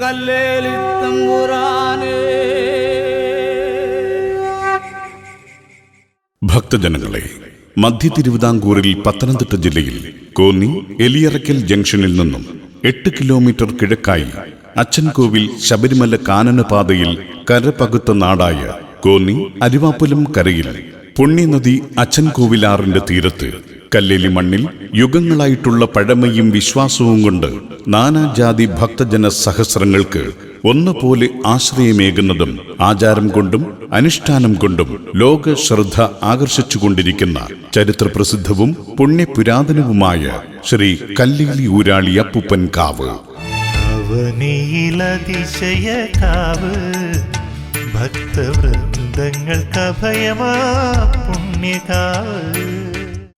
കല്ലേലി ഭക്തജനങ്ങളെ മധ്യ തിരുവിതാംകൂറിൽ പത്തനംതിട്ട ജില്ലയിൽ കോന്നി എലിയറക്കൽ ജംഗ്ഷനിൽ നിന്നും എട്ട് കിലോമീറ്റർ കിഴക്കായി അച്ചൻകോവിൽ ശബരിമല കാനനപാതയിൽ കരപകുത്ത നാടായ കോന്നി അരിവാപ്പുലം കരയിൽ പുണ്യനദി അച്ചൻകോവിലാറിന്റെ തീരത്ത്. കല്ലേലി മണ്ണിൽ യുഗങ്ങളായിട്ടുള്ള പഴമയും വിശ്വാസവും കൊണ്ട് നാനാജാതി ഭക്തജന സഹസ്രങ്ങൾക്ക് ഒന്നുപോലെ ആശ്രയമേകുന്നതും ആചാരം കൊണ്ടും അനുഷ്ഠാനം കൊണ്ടും ലോക ശ്രദ്ധ ആകർഷിച്ചുകൊണ്ടിരിക്കുന്ന ചരിത്രപ്രസിദ്ധവും പുണ്യപുരാതനവുമായ ശ്രീ കല്ലേലി ഊരാളി അപ്പുപ്പൻ കാവ്. ഭക്തവൃന്ദങ്ങൾക്ക് അഭയമാ പുണ്യകാവ്.